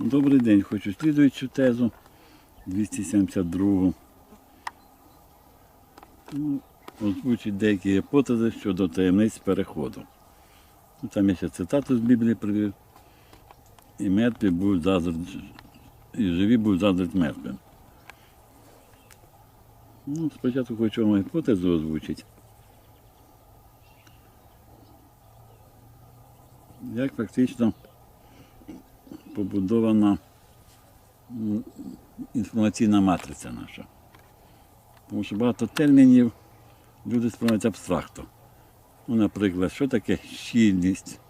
Добрий день, хочу слідуючу тезу 272. Ну, Озвучить деякі гіпотези щодо таємниць переходу. Ну, Там я ще цитату з Біблії привів. І мертві будуть заздрить, і живі будуть заздрить мертвим. Ну, спочатку хочу вам гіпотезу озвучити. Як фактично побудована інформаційна матриця наша. Тому що багато термінів люди сприймають абстрактно. Ну, наприклад, що таке щільність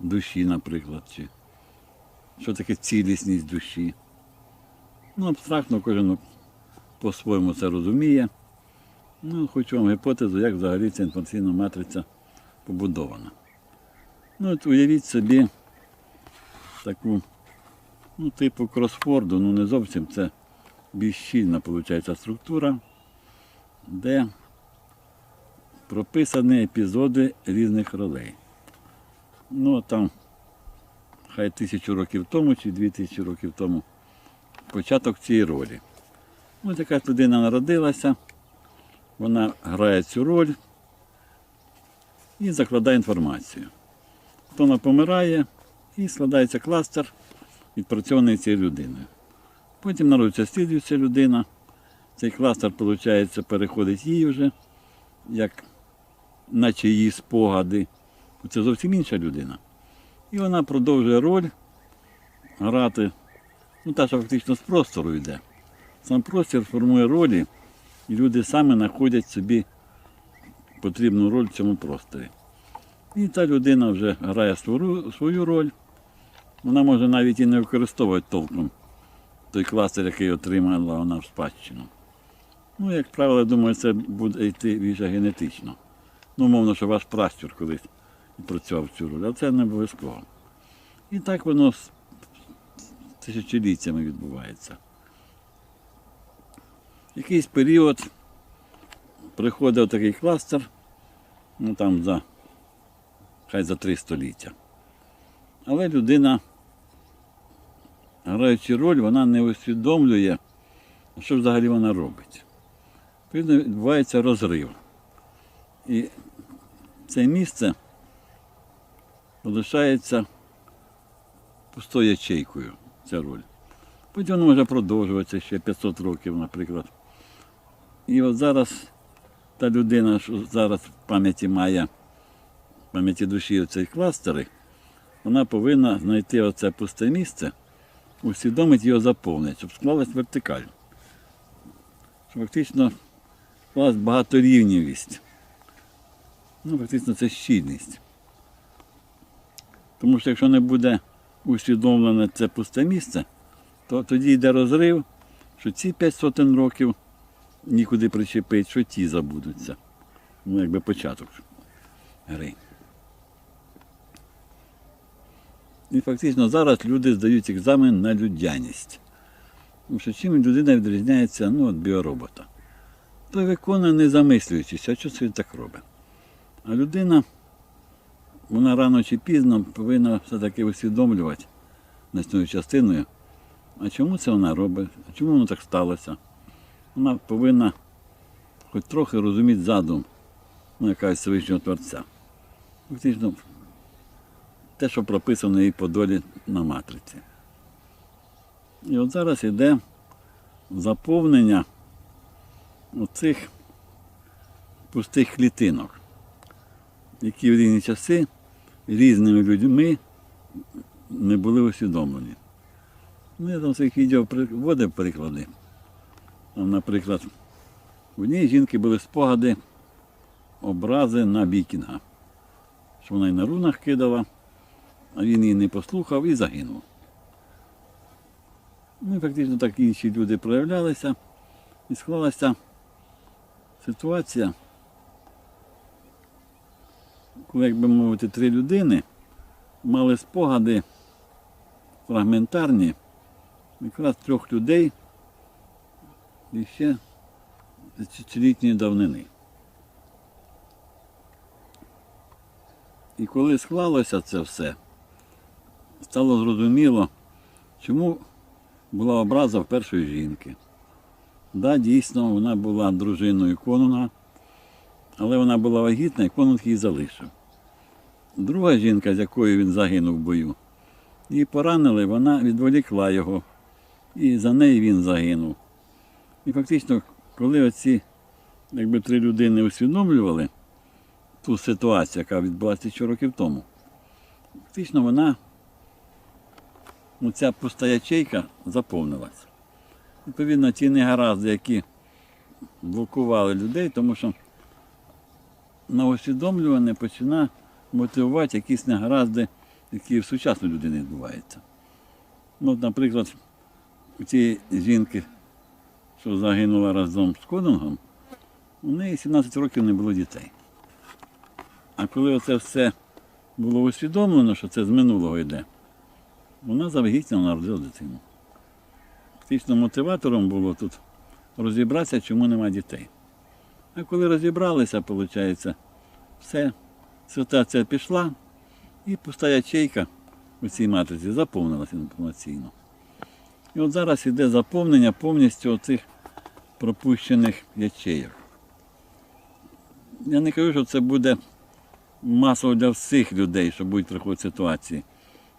душі, наприклад, чи що таке цілісність душі. Ну, абстрактно кожен по-своєму це розуміє. Ну, хочу вам гіпотезу, як взагалі ця інформаційна матриця побудована. Ну, от уявіть собі таку, ну, типу кросфорду, ну не зовсім це більш щільна виходить, структура, де прописані епізоди різних ролей. Ну, там, хай тисячу років тому чи дві тисячі років тому початок цієї ролі. Ось якась людина народилася, вона грає цю роль і закладає інформацію. То вона помирає і складається кластер, відпрацьований цією людиною. Потім народиться слідуюча людина. Цей кластер, виходить, переходить їй вже, як наче її спогади. Це зовсім інша людина. І вона продовжує роль грати, ну та, що фактично з простору йде. Сам простір формує ролі, і люди самі знаходять собі потрібну роль в цьому просторі. І та людина вже грає свою, роль. Вона може навіть і не використовувати толком той кластер, який отримала вона в спадщину. Ну, як правило, думаю, це буде йти більше генетично. Ну, мовно, що ваш пращур колись працював цю роль, а це не обов'язково. І так воно з тисячоліттями відбувається. Якийсь період приходив такий кластер, ну там за хай за три століття. Але людина, граючи роль, вона не усвідомлює, що взагалі вона робить. Відбувається розрив. І це місце залишається пустою ячейкою, ця роль. Потім воно може продовжуватися ще 500 років, наприклад. І от зараз та людина, що зараз в пам'яті має в пам'яті душі оцей кластери, вона повинна знайти оце пусте місце, усвідомити його заповнити, щоб склалась вертикаль. Щоб фактично склалась багаторівнівість. Ну, фактично це щільність. Тому що якщо не буде усвідомлене це пусте місце, то тоді йде розрив, що ці п'ять сотень років нікуди причепить, що ті забудуться. Ну, якби початок гри. І фактично зараз люди здають екзамен на людяність. Тому що чим людина відрізняється ну, від біоробота. Той виконує не замислюючись, а що це так робить. А людина, вона рано чи пізно повинна все-таки усвідомлювати значною частиною, а чому це вона робить, а чому воно так сталося. Вона повинна хоч трохи розуміти задум ну, якогось Всевишнього Творця. Фактично, те, що прописано її по долі на матриці. І от зараз йде заповнення оцих пустих клітинок, які в різні часи різними людьми не були усвідомлені. Ну, я там в своїх відео вводив приклади. Там, наприклад, в одній жінки були спогади, образи на Бікінга, що вона і на рунах кидала, він її не послухав і загинув. Ну фактично так інші люди проявлялися і склалася ситуація, коли, як би мовити, три людини мали спогади фрагментарні, якраз трьох людей і ще тисячолітньої давнини. І коли склалося це все, стало зрозуміло, чому була образа в першої жінки. Да, дійсно, вона була дружиною конунга, але вона була вагітна і конунг її залишив. Друга жінка, з якою він загинув в бою, її поранили, вона відволікла його, і за неї він загинув. І фактично, коли оці якби, три людини усвідомлювали ту ситуацію, яка відбулася тисячу років тому, фактично вона, ця пуста ячейка заповнилась. Відповідно, ті негаразди, які блокували людей, тому що на усвідомлюване починає мотивувати якісь негаразди, які в сучасної людини відбуваються. Ну, наприклад, у цієї жінки, що загинула разом з Конунгом, у неї 17 років не було дітей. А коли оце все було усвідомлено, що це з минулого йде, вона завагітніла народила дитину. Фактично мотиватором було тут розібратися, чому немає дітей. А коли розібралися, виходить, все, ситуація пішла, і пуста ячейка у цій матриці заповнилася інформаційно. І от зараз йде заповнення повністю оцих пропущених ячейок. Я не кажу, що це буде масово для всіх людей, що будуть приходити ситуації.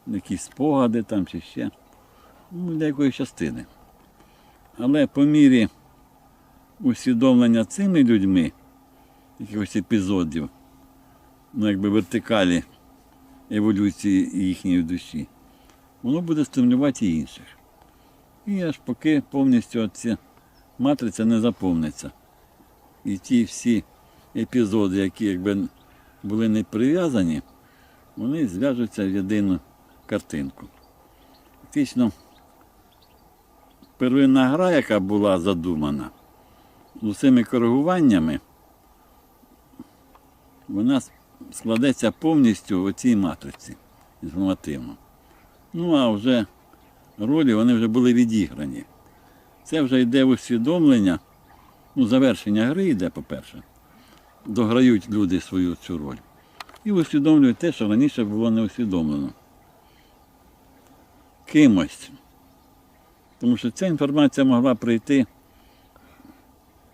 Якісь спогади там чи ще. Ну, для якоїсь частини. Але по мірі усвідомлення цими людьми, якихось епізодів, ну якби вертикалі еволюції їхньої душі, воно буде стимулювати і інших. І аж поки повністю ця матриця не заповниться. І ті всі епізоди, які якби були не прив'язані, вони зв'яжуться в єдину картинку. Фактично, первинна гра, яка була задумана, з усіми коригуваннями, вона складеться повністю в цій матриці інформативно. Ну а вже ролі вони вже були відіграні. Це вже йде усвідомлення, ну, завершення гри йде, по-перше. Дограють люди свою цю роль. І усвідомлюють те, що раніше було не усвідомлено. Кимось. Тому що ця інформація могла прийти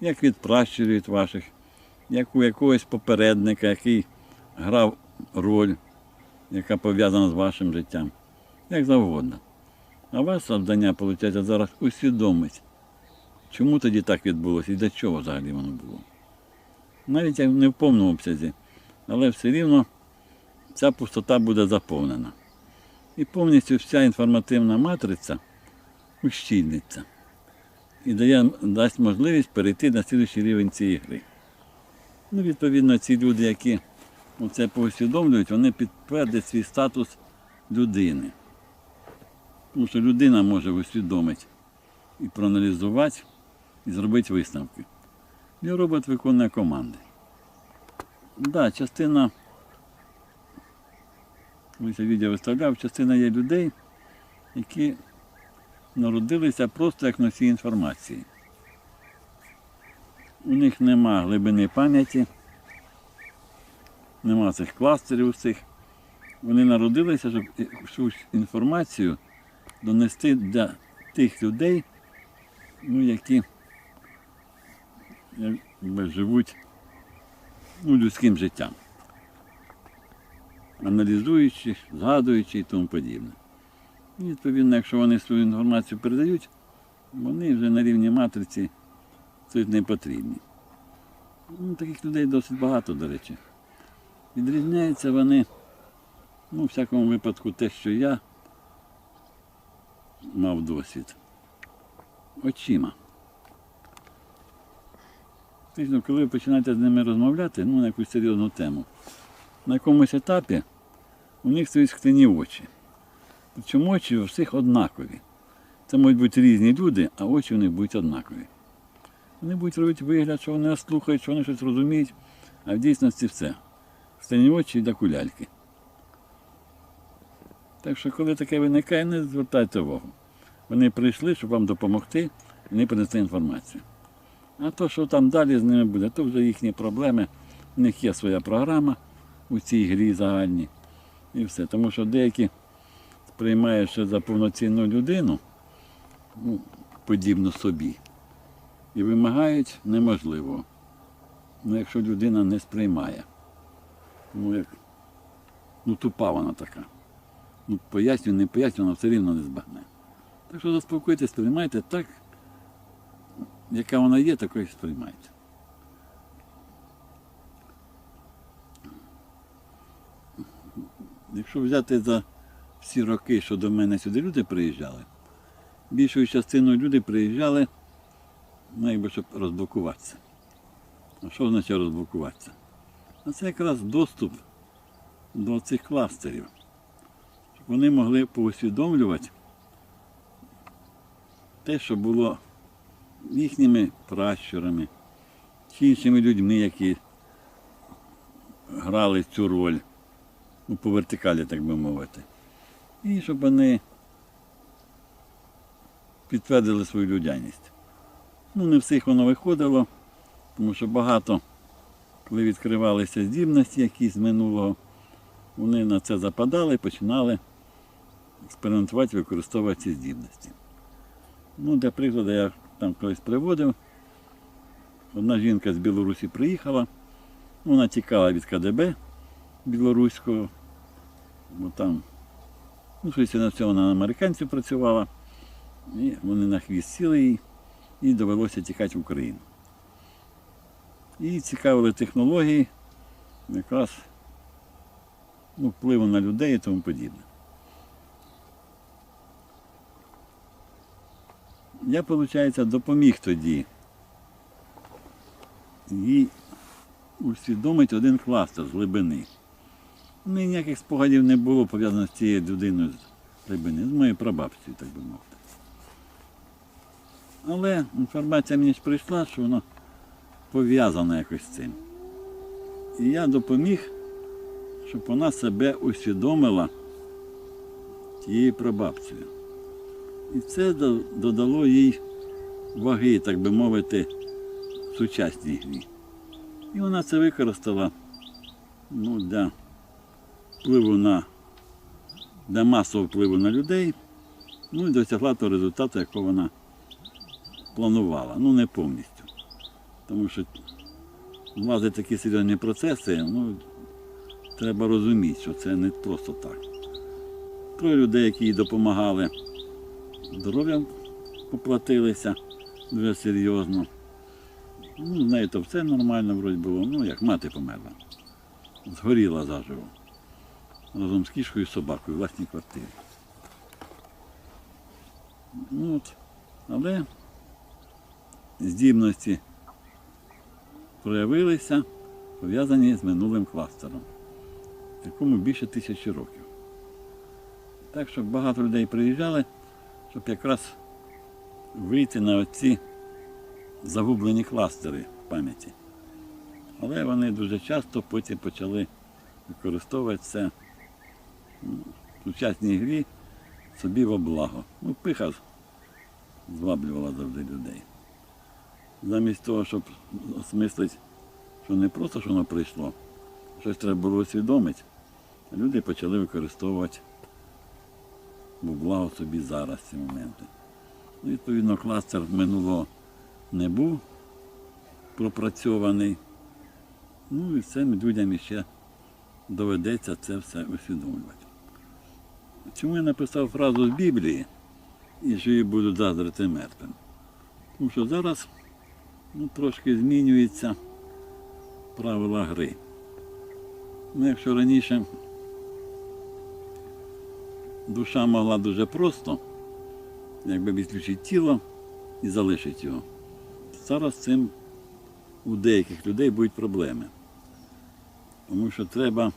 як від пращурів ваших, як у якогось попередника, який грав роль, яка пов'язана з вашим життям, як завгодно. А ваше завдання, виходить, зараз усвідомить, чому тоді так відбулося і для чого взагалі воно було. Навіть не в повному обсязі, але все рівно ця пустота буде заповнена. І повністю вся інформативна матриця ущільниться і дає, дасть можливість перейти на слідуючий рівень цієї гри. Ну, відповідно, ці люди, які це поусвідомлюють, вони підтвердять свій статус людини. Тому що людина може усвідомити і проаналізувати, і зробити висновки. І робот виконує команди. Так, да, частина, я відео виставляв, частина є людей, які народилися просто як носії інформації. У них нема глибини пам'яті, нема цих кластерів усіх. Вони народилися, щоб всю інформацію донести для тих людей, ну, які якби, живуть ну, людським життям, аналізуючи, згадуючи і тому подібне. І відповідно, якщо вони свою інформацію передають, вони вже на рівні матриці не потрібні. Ну, Таких людей досить багато, до речі. Відрізняються вони, ну, в всякому випадку, те, що я мав досвід. Очима. Фактично, коли ви починаєте з ними розмовляти, ну, на якусь серйозну тему, на якомусь етапі у них стоять скляні очі. Причому очі у всіх однакові. Це можуть бути різні люди, а очі у них будуть однакові. Вони будуть робити вигляд, що вони слухають, що вони щось розуміють, а в дійсності все. Скляні очі для куляльки. Так що, коли таке виникає, не звертайте увагу. Вони прийшли, щоб вам допомогти, і не принесли інформацію. А то, що там далі з ними буде, то вже їхні проблеми. У них є своя програма у цій грі загальній. І все. Тому що деякі сприймає ще за повноцінну людину, ну, подібну собі, і вимагають неможливого. Ну, якщо людина не сприймає, ну як ну тупа вона така. Ну, пояснюю, не пояснюю, вона все рівно не збагне. Так що заспокойтесь, сприймайте так, яка вона є, такою сприймайте. Якщо взяти за всі роки, що до мене сюди люди приїжджали, більшою частиною люди приїжджали, ну, якби щоб розблокуватися. А що означає розблокуватися? А це якраз доступ до цих кластерів. Щоб вони могли поусвідомлювати те, що було їхніми пращурами чи іншими людьми, які грали цю роль ну, по вертикалі, так би мовити. І щоб вони підтвердили свою людяність. Ну, не всіх воно виходило, тому що багато, коли відкривалися здібності якісь з минулого, вони на це западали і починали експериментувати, використовувати ці здібності. Ну, для прикладу, я там колись приводив. Одна жінка з Білорусі приїхала, вона тікала від КДБ білоруського, бо там, ну, щось на цьому на американців працювала, і вони на хвіст сіли їй, і довелося тікати в Україну. І цікавили технології, якраз ну, впливу на людей і тому подібне. Я, виходить, допоміг тоді їй усвідомити один кластер з глибини. У мене ніяких спогадів не було пов'язаних з цією людиною з глибини, з моєю прабабцею, так би мовити. Але інформація мені прийшла, що воно пов'язано якось з цим. І я допоміг, щоб вона себе усвідомила тією прабабцею. І це додало їй ваги, так би мовити, сучасній грі. І вона це використала ну, для впливу на для масового впливу на людей, ну і досягла того результату, якого вона планувала. Ну, не повністю. Тому що влазить такі серйозні процеси, ну, треба розуміти, що це не просто так. Троє людей, які їй допомагали, здоров'ям поплатилися дуже серйозно. Ну, з нею то все нормально вроді було, ну як мати померла. Згоріла заживо. Разом з кішкою і собакою в власній квартирі. Ну, от. Але здібності проявилися, пов'язані з минулим кластером, якому більше тисячі років. Так що багато людей приїжджали, щоб якраз вийти на оці загублені кластери пам'яті. Але вони дуже часто потім почали використовувати це в сучасній грі собі во благо. Ну, пиха зваблювала завжди людей. Замість того, щоб осмислити, що не просто що воно прийшло, щось треба було усвідомити, люди почали використовувати во благо собі зараз ці моменти. Ну, Відповідно, кластер минулого не був пропрацьований. Ну і цим людям ще доведеться це все усвідомлювати. Чому я написав фразу з Біблії і живі будуть заздрити мертвим? Тому що зараз ну, трошки змінюються правила гри. Ну, якщо раніше душа могла дуже просто, якби відключити тіло і залишити його. Зараз цим у деяких людей будуть проблеми. Тому що треба,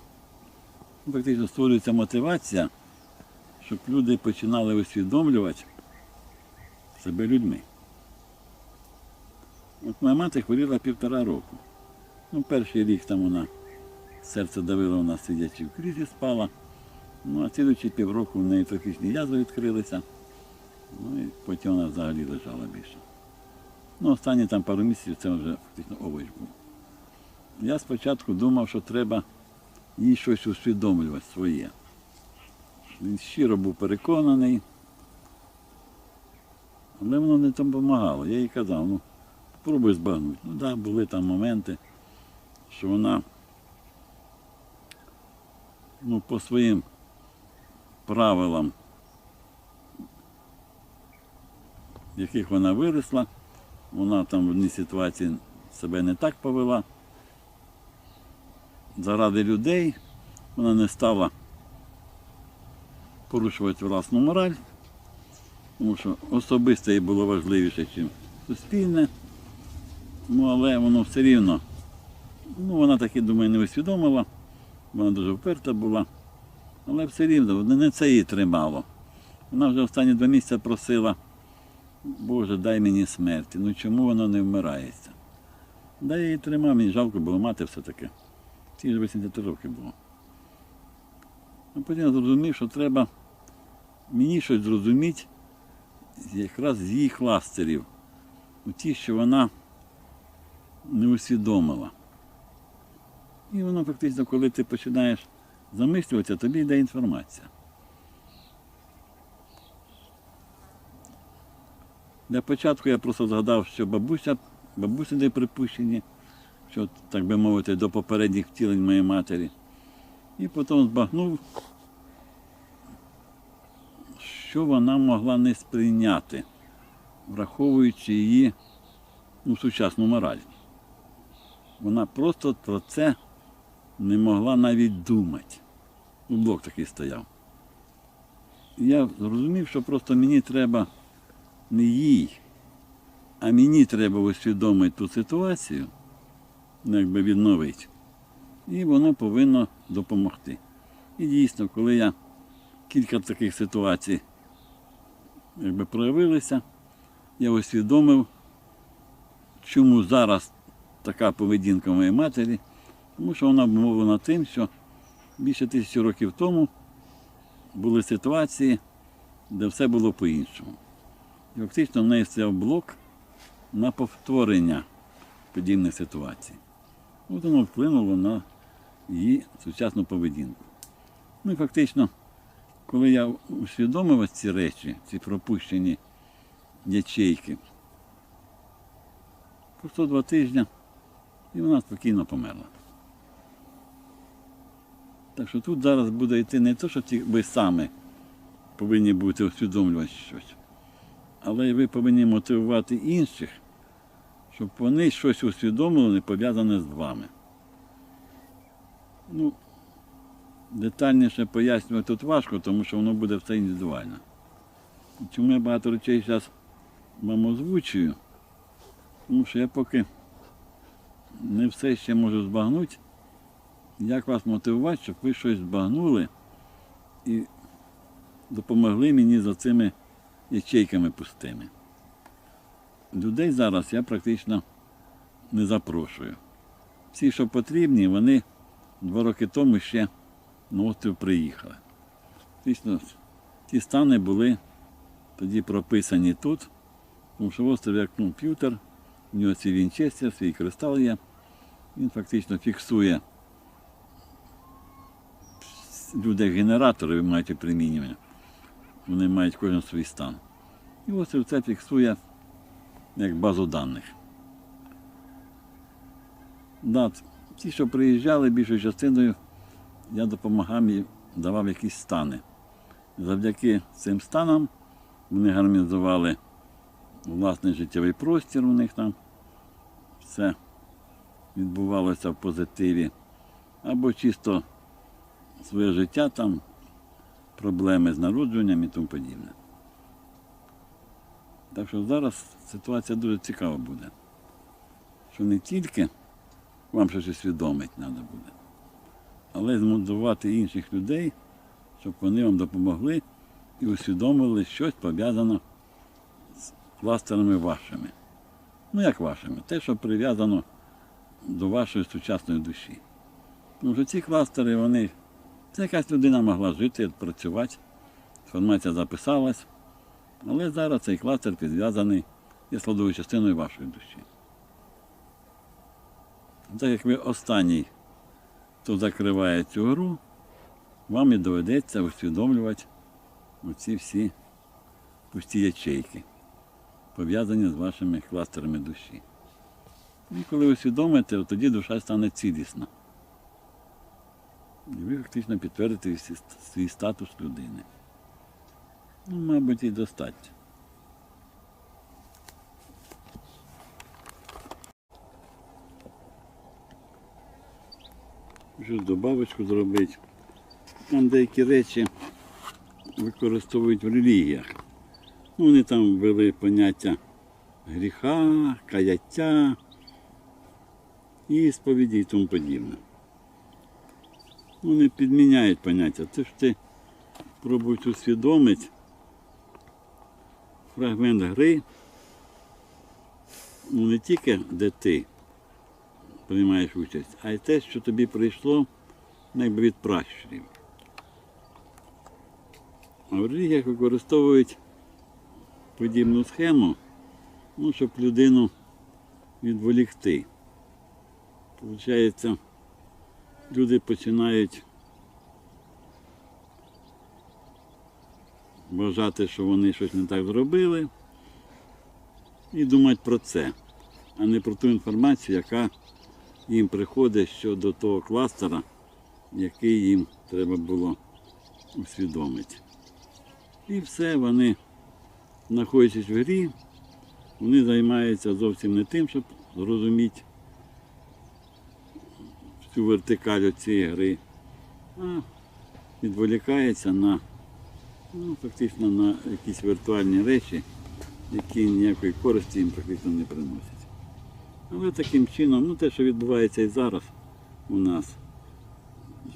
ну, фактично створюється мотивація, щоб люди починали усвідомлювати себе людьми. От моя мати хворіла півтора року. Ну, перший рік там вона серце давило, вона сидячи в крізі спала. Ну, а слідуючі півроку в неї трофічні язви відкрилися. Ну і потім вона взагалі лежала більше. Ну, останні там пару місяців це вже фактично овоч був. Я спочатку думав, що треба їй щось усвідомлювати своє. Він щиро був переконаний. Але воно не там допомагало. Я їй казав, ну, спробуй збагнути. Ну так, да, були там моменти, що вона ну, по своїм правилам, яких вона виросла, вона там в одній ситуації себе не так повела. Заради людей вона не стала порушувати власну мораль, тому що особисте їй було важливіше, ніж суспільне. Ну, але воно все рівно, ну, вона таки, думаю, не усвідомила, вона дуже вперта була. Але все рівно, не це її тримало. Вона вже останні два місяці просила, Боже, дай мені смерті. Ну чому воно не вмирається? Да я її тримав, мені жалко було мати все таке. Ті ж 80 років було. А потім я зрозумів, що треба мені щось зрозуміти якраз з її кластерів. У ті, що вона не усвідомила. І воно фактично, коли ти починаєш замислюватися, тобі йде інформація. Для початку я просто згадав, що бабуся, бабуся не припущені, що, так би мовити, до попередніх втілень моєї матері. І потім збагнув, що вона могла не сприйняти, враховуючи її ну, сучасну мораль. Вона просто про це не могла навіть думати. Ну, блок такий стояв. Я зрозумів, що просто мені треба не їй, а мені треба усвідомити ту ситуацію, ну, якби відновити. І воно повинно допомогти. І дійсно, коли я кілька таких ситуацій якби проявилися, я усвідомив, чому зараз така поведінка моєї матері, тому що вона обмовлена тим, що більше тисячі років тому були ситуації, де все було по-іншому. І фактично в неї стояв блок на повторення подібних ситуацій. От воно вплинуло на її сучасну поведінку. Ну фактично, коли я усвідомив ці речі, ці пропущені ячейки, пройшло два тижні, і вона спокійно померла. Так що тут зараз буде йти не те, що ті ви саме повинні бути усвідомлювати щось, але ви повинні мотивувати інших, щоб вони щось усвідомили, пов'язане з вами. Ну, детальніше пояснювати тут важко, тому що воно буде все індивідуально. Чому я багато речей зараз вам озвучую? Тому що я поки не все ще можу збагнути, як вас мотивувати, щоб ви щось збагнули і допомогли мені за цими ячейками пустими. Людей зараз я практично не запрошую. Всі, що потрібні, вони два роки тому ще на острів приїхали. Фактично, ті стани були тоді прописані тут, тому що острів як комп'ютер, у нього свій вінчестер, свій кристал є. Він фактично фіксує люди генератори мають примінювання. Вони мають кожен свій стан. І острів це фіксує як базу даних. Да, ті, що приїжджали більшою частиною, я допомагав їм, давав якісь стани. Завдяки цим станам вони гармонізували власний життєвий простір у них там. Все відбувалося в позитиві. Або чисто своє життя там, проблеми з народженням і тому подібне. Так що зараз ситуація дуже цікава буде. Що не тільки вам щось усвідомити треба буде, але змотивувати інших людей, щоб вони вам допомогли і усвідомили щось пов'язане з кластерами вашими. Ну як вашими? Те, що прив'язано до вашої сучасної душі. Тому що ці кластери, вони, це якась людина могла жити, працювати, інформація записалась, але зараз цей кластер підв'язаний є складовою частиною вашої душі. Так як ви останній, хто закриває цю гру, вам і доведеться усвідомлювати оці всі пусті ячейки, пов'язані з вашими кластерами душі. І коли усвідомите, тоді душа стане цілісна. І ви фактично підтвердите свій статус людини. Ну, мабуть, і достатньо. Щось добавочку зробити. Там деякі речі використовують в релігіях. Ну, вони там ввели поняття гріха, каяття, ісповіді і тому подібне. Вони підміняють поняття. Це ж ти пробують усвідомити фрагмент гри, ну не тільки де ти приймаєш участь, а й те, що тобі прийшло якби від пращурів. А в релігіях використовують подібну схему, ну, щоб людину відволікти. Получається, люди починають вважати, що вони щось не так зробили, і думати про це, а не про ту інформацію, яка їм приходить щодо того кластера, який їм треба було усвідомити. І все, вони, знаходячись в грі, вони займаються зовсім не тим, щоб зрозуміти всю вертикаль цієї гри, а відволікається на, ну, фактично на якісь віртуальні речі, які ніякої користі їм практично не приносять. Але таким чином, ну те, що відбувається і зараз у нас,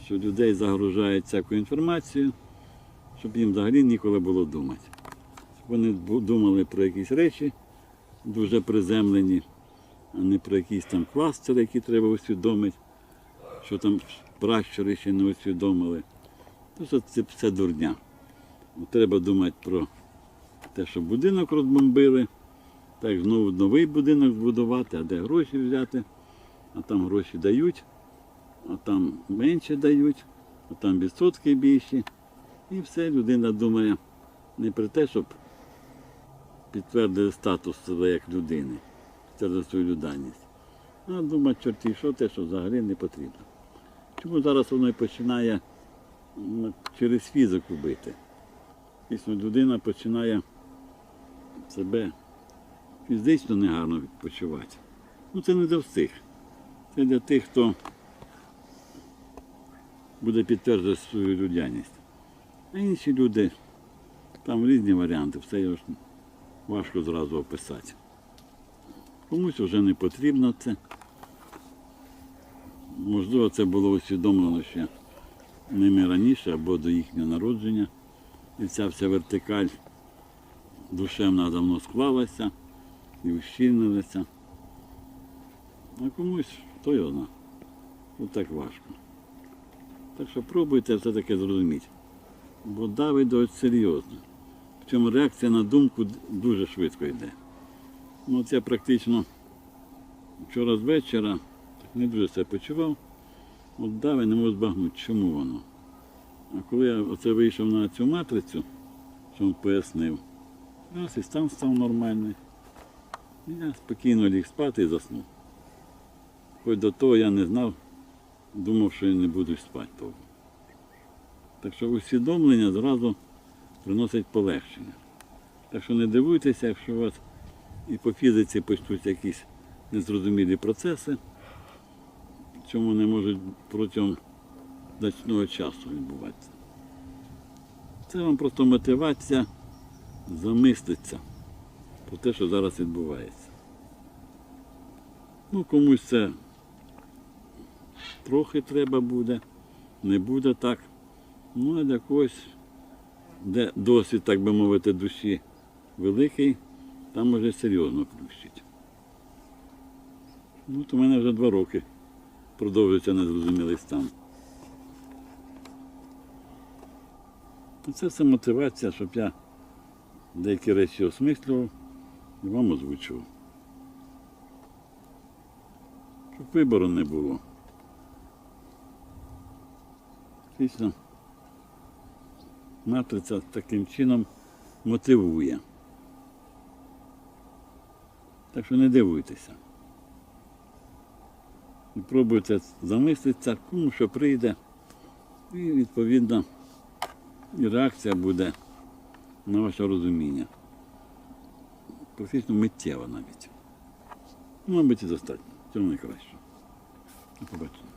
що людей загружають всякою інформацією, щоб їм взагалі ніколи було думати. Вони думали про якісь речі дуже приземлені, а не про якісь там кластери, які треба усвідомити, що там пращури ще не усвідомили. Тобто це все дурня. Треба думати про те, що будинок розбомбили, так знову новий будинок збудувати, а де гроші взяти, а там гроші дають, а там менше дають, а там відсотки більші. І все людина думає не про те, щоб підтвердити статус себе як людини, підтвердити свою людяність. А думає, чорті, що те, що взагалі не потрібно. Чому зараз воно і починає через фізику бити? Дійсно, людина починає себе фізично негарно відпочивати. Ну це не для всіх. Це для тих, хто буде підтверджувати свою людяність. А інші люди, там різні варіанти, все важко зразу описати. Комусь вже не потрібно це. Можливо, це було усвідомлено ще ними раніше або до їхнього народження. І ця вся вертикаль душевна давно склалася і ущільнилася. А комусь хто його зна. Тут так важко. Так що пробуйте все-таки зрозуміти. Бо давить досить серйозно. Причому реакція на думку дуже швидко йде. Ну, от я практично вчора з вечора не дуже себе почував. От дави не можу збагнути, чому воно. А коли я оце вийшов на цю матрицю, що він пояснив, раз і стан став нормальний. Я спокійно ліг спати і заснув. Хоч до того я не знав, думав, що я не буду спати довго. Так що усвідомлення зразу приносить полегшення. Так що не дивуйтеся, якщо у вас і по фізиці почнуться якісь незрозумілі процеси, чому не можуть протягом значного часу відбуватися. Це вам просто мотивація замислитися про те, що зараз відбувається. Ну, комусь це трохи треба буде, не буде так. Ну, а для когось, де досвід, так би мовити, душі великий, там може серйозно плющить. Ну, то в мене вже два роки продовжується незрозумілий стан. Ну, Це все мотивація, щоб я деякі речі осмислював і вам озвучував. Щоб вибору не було. Фактично, матриця таким чином мотивує. Так що не дивуйтеся. І пробуйте замислитися, кому що прийде. І відповідно і реакція буде на ваше розуміння. Практично миттєва навіть. Ну, мабуть, і достатньо. Do Nicolas. Aproveito.